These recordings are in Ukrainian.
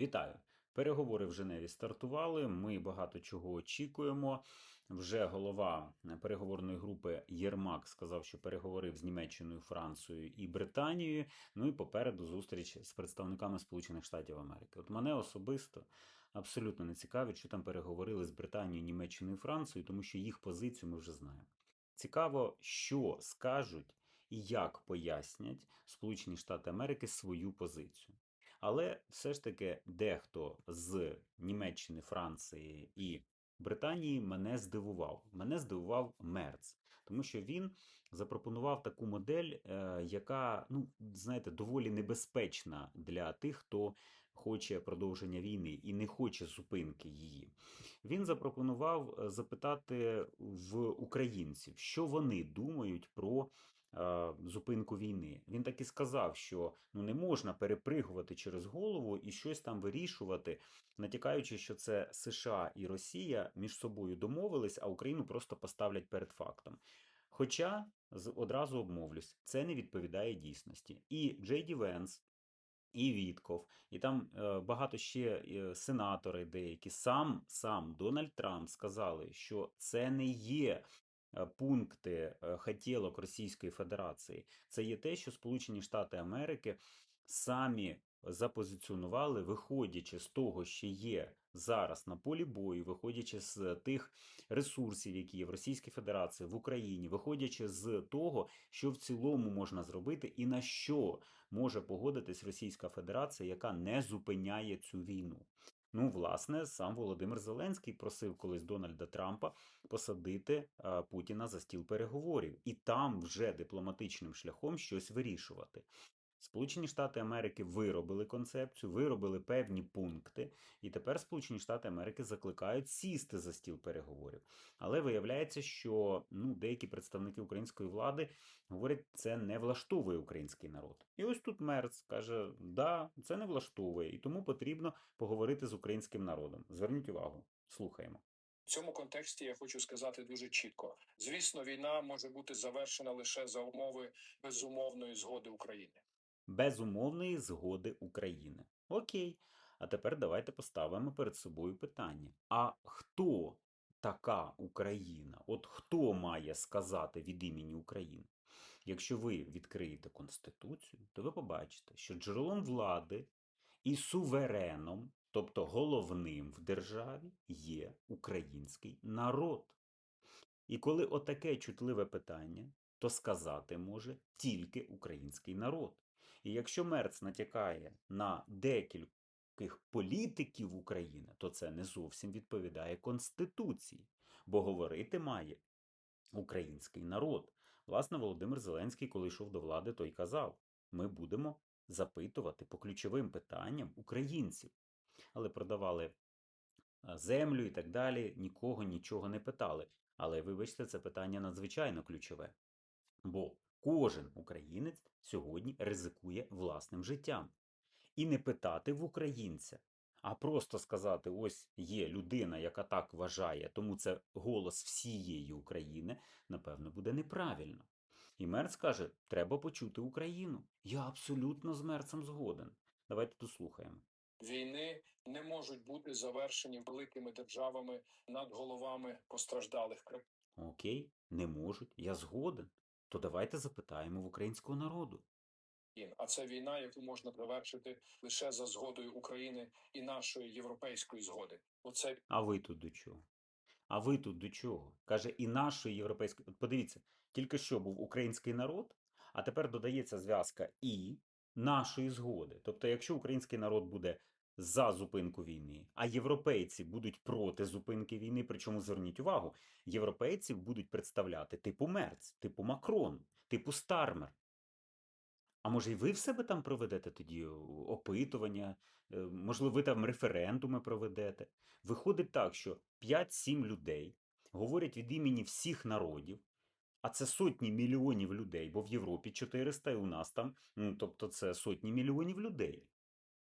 Вітаю! Переговори в Женеві стартували. Ми багато чого очікуємо. Вже голова переговорної групи Єрмак сказав, що переговорив з Німеччиною, Францією і Британією. Ну і попереду зустріч з представниками Сполучених Штатів Америки. От мене особисто абсолютно не цікавить, що там переговорили з Британією, Німеччиною і Францією, тому що їх позицію ми вже знаємо. Цікаво, що скажуть і як пояснять Сполучені Штати Америки свою позицію. Але все ж таки дехто з Німеччини, Франції і Британії мене здивував. Мене здивував Мерц, тому що він запропонував таку модель, е, яка, ну, знаєте, доволі небезпечна для тих, хто хоче продовження війни і не хоче зупинки її. Він запропонував е, запитати в українців, що вони думають про зупинку війни. Він так і сказав, що ну не можна перепригувати через голову і щось там вирішувати, натякаючи, що це США і Росія між собою домовились, а Україну просто поставлять перед фактом. Хоча одразу обмовлюсь, це не відповідає дійсності. І Джей Ді Венс, і Вітков, і там е, багато ще е, сенатори деякі, сам сам Дональд Трамп сказали, що це не є е, пункти е, хотілок Російської Федерації. Це є те, що Сполучені Штати Америки самі запозиціонували, виходячи з того, що є зараз на полі бою, виходячи з тих ресурсів, які є в Російській Федерації, в Україні, виходячи з того, що в цілому можна зробити, і на що може погодитись Російська Федерація, яка не зупиняє цю війну. Ну, власне, сам Володимир Зеленський просив колись Дональда Трампа посадити е, Путіна за стіл переговорів і там вже дипломатичним шляхом щось вирішувати. Сполучені Штати Америки виробили концепцію, виробили певні пункти, і тепер Сполучені Штати Америки закликають сісти за стіл переговорів. Але виявляється, що ну, деякі представники української влади говорять, це не влаштовує український народ. І ось тут Мерц каже: да, це не влаштовує, і тому потрібно поговорити з українським народом. Зверніть увагу, слухаємо. В цьому контексті я хочу сказати дуже чітко: звісно, війна може бути завершена лише за умови безумовної згоди України. Безумовної згоди України. Окей. А тепер давайте поставимо перед собою питання: а хто така Україна? От хто має сказати від імені України? Якщо ви відкриєте Конституцію, то ви побачите, що джерелом влади і сувереном, тобто головним в державі, є український народ. І коли отаке чутливе питання, то сказати може тільки український народ. І якщо Мерц натякає на декількох політиків України, то це не зовсім відповідає Конституції, бо говорити має український народ. Власне, Володимир Зеленський, коли йшов до влади, той казав: ми будемо запитувати по ключовим питанням українців. Але продавали землю і так далі, нікого нічого не питали. Але вибачте, це питання надзвичайно ключове. Бо кожен українець сьогодні ризикує власним життям. І не питати в українця, а просто сказати: ось є людина, яка так вважає, тому це голос всієї України, напевно, буде неправильно. І Мерц каже: треба почути Україну. Я абсолютно з Мерцем згоден. Давайте дослухаємо. Війни не можуть бути завершені великими державами над головами постраждалих країн. Окей, не можуть, я згоден. То давайте запитаємо в українського народу. А це війна, яку можна завершити лише за згодою України і нашої європейської згоди. Оце А ви тут до чого? А ви тут до чого? Каже, і нашої європейської. От подивіться, тільки що був український народ, а тепер додається зв'язка і нашої згоди. Тобто, якщо український народ буде за зупинку війни, а європейці будуть проти зупинки війни, причому зверніть увагу, європейців будуть представляти типу Мерц, типу Макрон, типу Стармер. А може, і ви в себе там проведете тоді опитування, е, можливо, ви там референдуми проведете. Виходить так, що 5-7 людей говорять від імені всіх народів, а це сотні мільйонів людей, бо в Європі 400 і у нас там, ну, тобто це сотні мільйонів людей.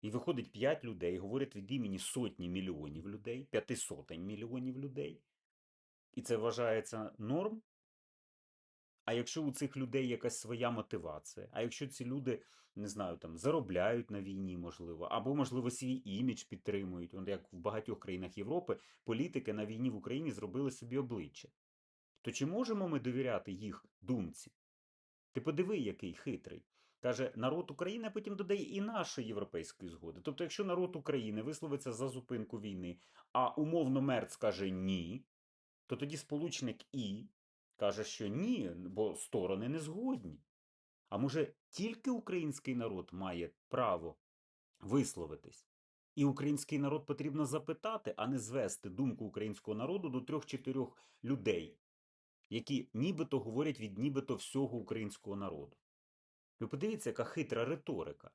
І виходить 5 людей, говорять від імені сотні мільйонів людей, п'яти сотень мільйонів людей. І це вважається норм? А якщо у цих людей якась своя мотивація, а якщо ці люди, не знаю, там заробляють на війні, можливо, або, можливо, свій імідж підтримують, От як в багатьох країнах Європи, політики на війні в Україні зробили собі обличчя. То чи можемо ми довіряти їх думці? Ти подиви, який хитрий. Каже, народ України, потім додає і нашої європейської згоди. Тобто, якщо народ України висловиться за зупинку війни, а умовно Мерц каже ні, то тоді сполучник І каже, що ні, бо сторони не згодні. А може, тільки український народ має право висловитись? І український народ потрібно запитати, а не звести думку українського народу до трьох-чотирьох людей, які нібито говорять від нібито всього українського народу. Ви подивіться, яка хитра риторика.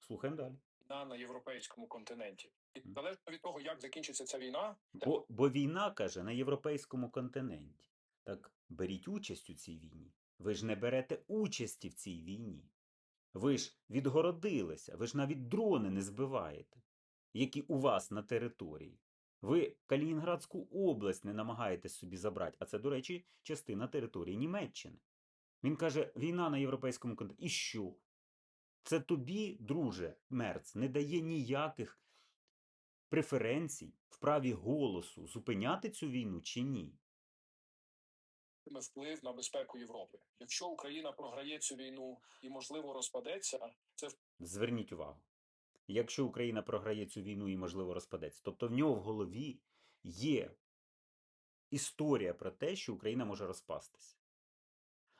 Слухаємо далі. війна на європейському континенті. І залежно від того, як закінчиться ця війна, Бо, бо війна каже на європейському континенті. Так беріть участь у цій війні. Ви ж не берете участі в цій війні. Ви ж відгородилися, ви ж навіть дрони не збиваєте, які у вас на території. Ви Калінінградську область не намагаєтесь собі забрати, а це, до речі, частина території Німеччини. Він каже: війна на європейському континенті. І що? Це тобі, друже, Мерц, не дає ніяких преференцій в праві голосу зупиняти цю війну чи ні. вплив на безпеку Європи. Якщо Україна програє цю війну і можливо розпадеться, це Зверніть увагу. Якщо Україна програє цю війну і, можливо, розпадеться, тобто в нього в голові є історія про те, що Україна може розпастися.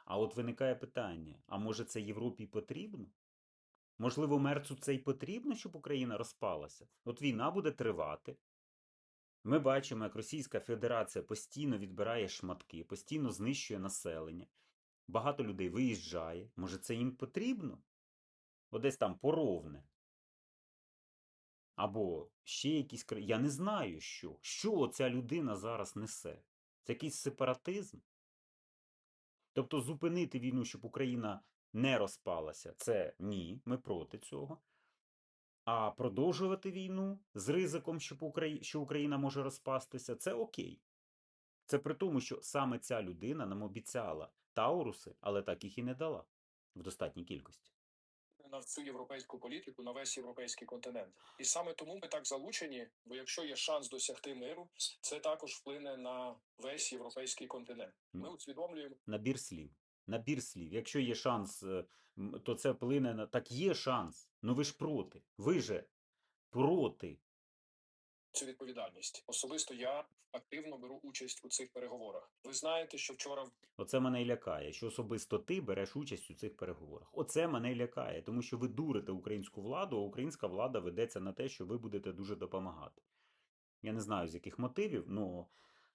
А от виникає питання: а може це Європі потрібно? Можливо, Мерцу це й потрібно, щоб Україна розпалася? От війна буде тривати. Ми бачимо, як Російська Федерація постійно відбирає шматки, постійно знищує населення. Багато людей виїжджає. Може, це їм потрібно? Одесь там поровне. Або ще якісь. Я не знаю, що. Що ця людина зараз несе? Це якийсь сепаратизм? Тобто зупинити війну, щоб Україна не розпалася, це ні, ми проти цього. А продовжувати війну з ризиком, щоб Украї... що Україна може розпастися, це окей. Це при тому, що саме ця людина нам обіцяла Тауруси, але так їх і не дала в достатній кількості. На всю європейську політику, на весь європейський континент. І саме тому ми так залучені, бо якщо є шанс досягти миру, це також вплине на весь європейський континент. Ми усвідомлюємо, Набір слів. Набір слів. Якщо є шанс, е, то це вплине на. Так є шанс. Ну ви ж проти. Ви же проти. Цю відповідальність. Особисто я активно беру участь у цих переговорах. Ви знаєте, що вчора Оце мене й лякає, що особисто ти береш участь у цих переговорах. Оце мене й лякає, тому що ви дурите українську владу, а українська влада ведеться на те, що ви будете дуже допомагати. Я не знаю, з яких мотивів, але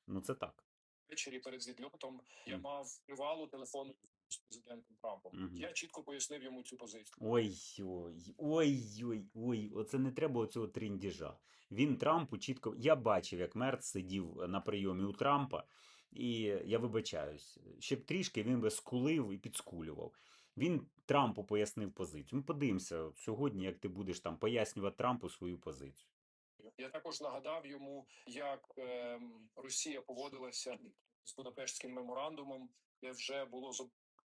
ну, це так. ввечері перед відльотом я мав тривалу телефонну з президентом Трампом. Мгм. Я чітко пояснив йому цю позицію. Ой, ой, ой, ой, ой, оце не треба оцього тріндіжа. Він Трампу чітко. Я бачив, як Мерц сидів на прийомі у Трампа, і я вибачаюсь, ще б трішки він би скулив і підскулював. Він Трампу пояснив позицію. Ми подивимося сьогодні, як ти будеш там пояснювати Трампу свою позицію. Я також нагадав йому, як ем, Росія поводилася з Будапештським меморандумом, де вже було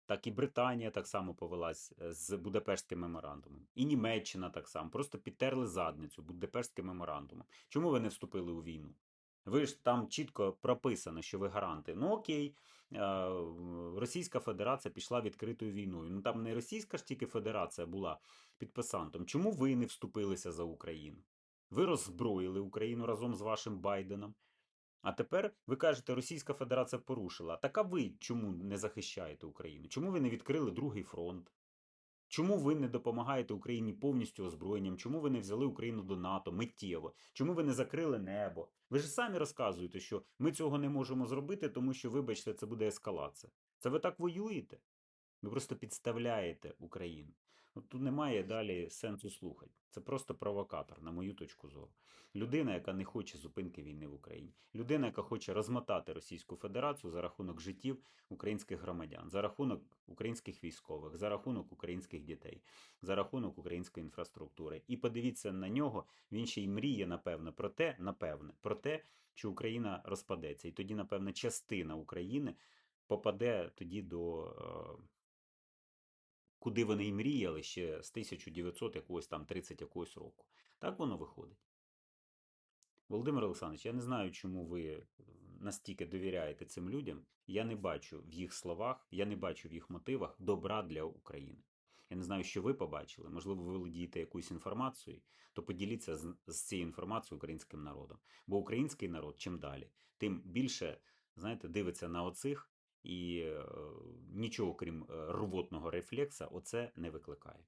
Так і Британія так само повелась е, з Будапештським меморандумом. І Німеччина так само. Просто підтерли задницю Будапештським меморандумом. Чому ви не вступили у війну? Ви ж там чітко прописано, що ви гаранти. Ну окей, е, Російська Федерація пішла відкритою війною. Ну там не Російська ж тільки Федерація була підписантом. Чому ви не вступилися за Україну? Ви роззброїли Україну разом з вашим Байденом. А тепер ви кажете, Російська Федерація порушила. Так а ви чому не захищаєте Україну? Чому ви не відкрили другий фронт? Чому ви не допомагаєте Україні повністю озброєнням? Чому ви не взяли Україну до НАТО миттєво? Чому ви не закрили небо? Ви ж самі розказуєте, що ми цього не можемо зробити, тому що, вибачте, це буде ескалація. Це ви так воюєте? Ви просто підставляєте Україну. От тут немає далі сенсу слухати. Це просто провокатор, на мою точку зору. Людина, яка не хоче зупинки війни в Україні. Людина, яка хоче розмотати Російську Федерацію за рахунок життів українських громадян, за рахунок українських військових, за рахунок українських дітей, за рахунок української інфраструктури. І подивіться на нього, він ще й мріє, напевно, про те, напевне, про те, що Україна розпадеться. І тоді, напевне, частина України попаде тоді до. Е, Куди вони і мріяли ще з 1900 якогось там 30 якогось року. Так воно виходить. Володимир Олександрович, я не знаю, чому ви настільки довіряєте цим людям. Я не бачу в їх словах, я не бачу в їх мотивах добра для України. Я не знаю, що ви побачили. Можливо, ви володієте якоюсь інформацією, то поділіться з, з цією інформацією українським народом. Бо український народ, чим далі, тим більше, знаєте, дивиться на оцих і е, нічого, крім е, рвотного рефлекса, оце не викликає.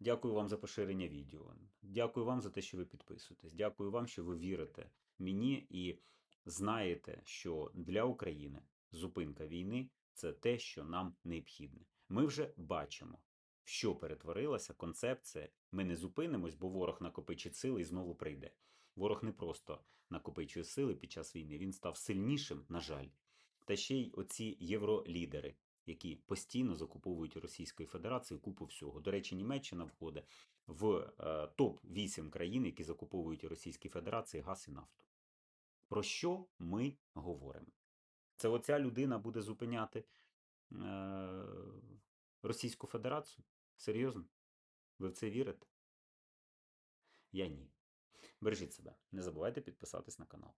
Дякую вам за поширення відео. Дякую вам за те, що ви підписуєтесь. Дякую вам, що ви вірите мені і знаєте, що для України зупинка війни це те, що нам необхідне. Ми вже бачимо, в що перетворилася концепція. Ми не зупинимось, бо ворог накопичить сили і знову прийде. Ворог не просто накопичує сили під час війни, він став сильнішим, на жаль. Та ще й оці євролідери, які постійно закуповують Російської Федерації купу всього. До речі, Німеччина входить в е, топ 8 країн, які закуповують Російській Федерації газ і нафту. Про що ми говоримо? Це оця людина буде зупиняти е, Російську Федерацію? Серйозно? Ви в це вірите? Я ні. Бережіть себе. Не забувайте підписатись на канал.